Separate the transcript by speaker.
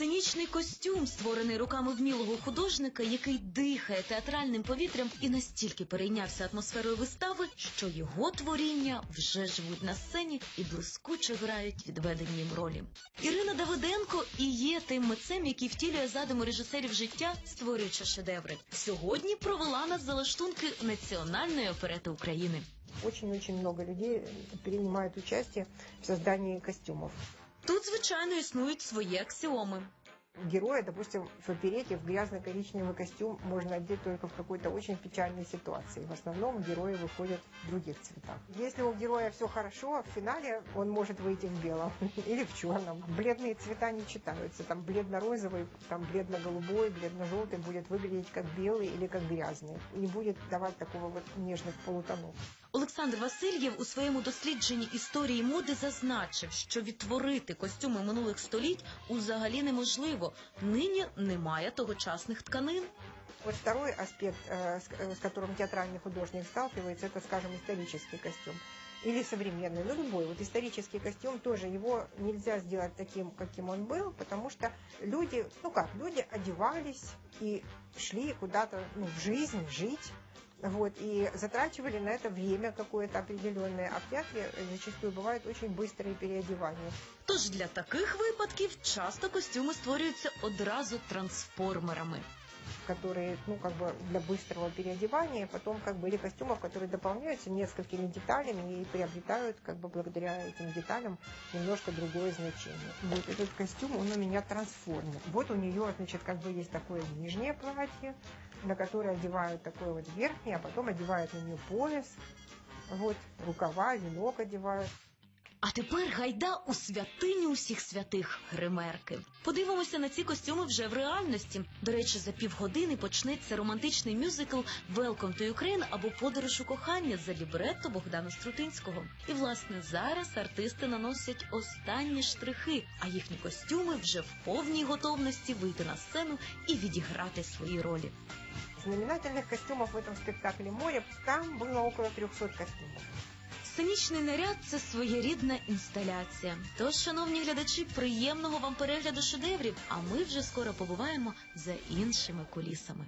Speaker 1: Сценічний костюм, створений руками вмілого художника, який дихає театральним повітрям і настільки перейнявся атмосферою вистави, що його творіння вже живуть на сцені і блискуче грають відведені їм ролі. Ірина Давиденко і є тим митцем, який втілює задуму режисерів життя, створюючи шедеври. Сьогодні провела нас залаштунки національної оперети України.
Speaker 2: Очень-очень много людей принимают участие в создании костюмов.
Speaker 1: Тут, звичайно, існують свої аксіоми.
Speaker 2: Героя, допустим, в оперете в грязно-коричневый костюм можно одеть только в какой-то очень печальной ситуации. В основном герои выходят в других цветах. Если у героя все хорошо, в финале он может выйти в белом или в черном. Бледные цвета не читаются. Там бледно-розовый, там бледно-голубой, бледно-желтый будет выглядеть как белый или как грязный. И не будет давать такого вот нежных полутонов.
Speaker 1: Олександр Васильєв у своєму дослідженні історії моди зазначив, що відтворити костюми минулих століть взагалі неможливо. Нині немає тогочасних тканин.
Speaker 2: Вот второй аспект, э, с э, с которым театральный художник сталкивается, это, скажем, исторический костюм. Или современный, ну любой. Вот исторический костюм тоже, его нельзя сделать таким, каким он был, потому что люди, ну как, люди одевались и шли куда-то ну, в жизнь, жить. Вот, и затрачивали на это время какое-то определенное, а в театре зачастую бывают очень быстрые переодевания.
Speaker 1: Тож для таких випадків часто костюми створюються одразу трансформерами.
Speaker 2: Которые, ну, как бы для быстрого переодевания, потом как бы или костюмов, которые дополняются несколькими деталями и приобретают, как бы благодаря этим деталям, немножко другое значение. Вот этот костюм, он у меня трансформер. Вот у нее, значит, как бы есть такое нижнее платье, на которое одевают такое вот верхнее, а потом одевают на нее пояс, вот, рукава, венок одевают.
Speaker 1: А тепер гайда у святиню усіх святих гримерки. Подивимося на ці костюми вже в реальності. До речі, за півгодини почнеться романтичний мюзикл «Welcome to Ukraine» або подорож у кохання за лібретто Богдана Струтинського. І власне зараз артисти наносять останні штрихи, а їхні костюми вже в повній готовності вийти на сцену і відіграти свої ролі.
Speaker 2: Знаменательных костюмов в этом спектакле море. Там было около 300 костюмов.
Speaker 1: Сценічний наряд це своєрідна інсталяція. Тож, шановні глядачі, приємного вам перегляду шедеврів. А ми вже скоро побуваємо за іншими кулісами.